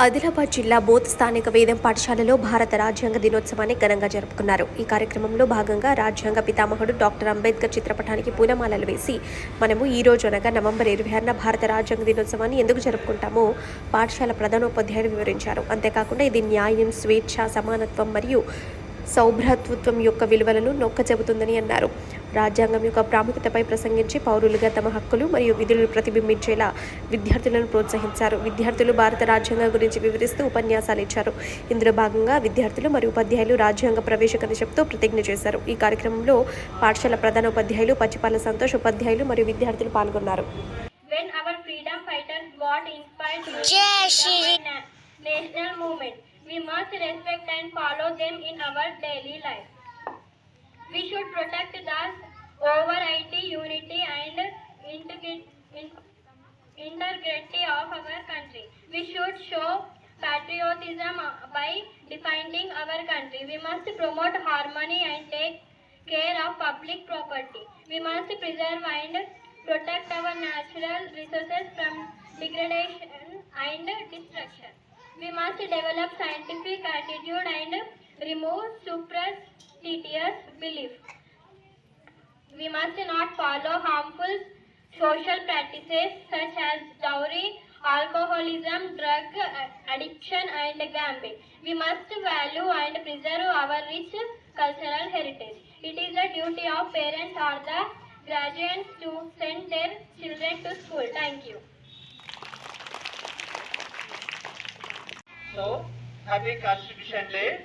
ఆదిలాబాద్ జిల్లా బోత్ స్థానిక వేదం పాఠశాలలో భారత రాజ్యాంగ దినోత్సవాన్ని ఘనంగా జరుపుకున్నారు. ఈ కార్యక్రమంలో భాగంగా రాజ్యాంగ పితామహుడు డాక్టర్ అంబేద్కర్ చిత్రపటానికి పూలమాలలు వేసి మనము ఈ రోజు అనగా నవంబర్ ఇరవై ఆరున భారత రాజ్యాంగ దినోత్సవాన్ని ఎందుకు జరుపుకుంటామో పాఠశాల ప్రధానోపాధ్యాయులు వివరించారు. అంతేకాకుండా ఇది న్యాయం స్వేచ్ఛ సమానత్వం మరియు సౌభ్రాతృత్వం యొక్క విలువలను నొక్క చెబుతుందని అన్నారు. రాజ్యాంగం యొక్క ప్రాముఖ్యతపై ప్రసంగించి పౌరులుగా తమ హక్కులు మరియు విధులను ప్రతిబింబించేలా విద్యార్థులను ప్రోత్సహించారు. విద్యార్థులు భారత రాజ్యాంగం గురించి వివరిస్తూ ఉపన్యాసాలు ఇచ్చారు. ఇందులో భాగంగా విద్యార్థులు మరియు ఉపాధ్యాయులు రాజ్యాంగ ప్రవేశ కనిషప్తో ప్రతిజ్ఞ చేశారు. ఈ కార్యక్రమంలో పాఠశాల ప్రధాన ఉపాధ్యాయులు పచ్చిపాల సంతోష్ ఉపాధ్యాయులు మరియు విద్యార్థులు పాల్గొన్నారు. When our freedom fighters inspired national movement. We must respect and follow them in our daily life. We should protect the overity, unity and integrity of our country. We should show patriotism by defending our country. We must promote harmony and take care of public property. We must preserve and protect our natural resources from degradation and destruction. We must develop scientific attitude and remove superstitious belief. We must not follow harmful social practices such as dowry, alcoholism, drug addiction, and gambling. We must value and preserve our rich cultural heritage. It is the duty of parents or the guardians to send their children to school. Thank you. So, happy Constitution Day.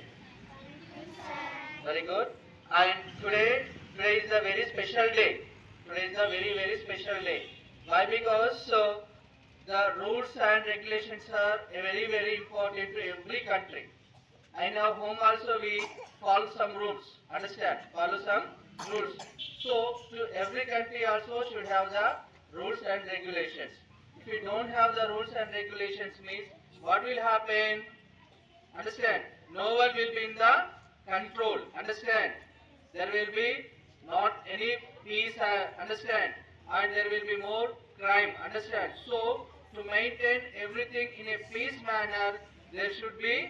Very good. And today, today is a very special day. Today is a very, very special day. Why? Because so, the rules and regulations are very, very important to every country. In our home also we follow some rules. Understand? Follow some rules. So, to every country also should have the rules and regulations. If you don't have the rules and regulations means what will happen? Understand? No one will be in the control. Understand? There will be not any peace. Uh, understand? And there will be more crime. Understand? So to maintain everything in a peace manner, there should be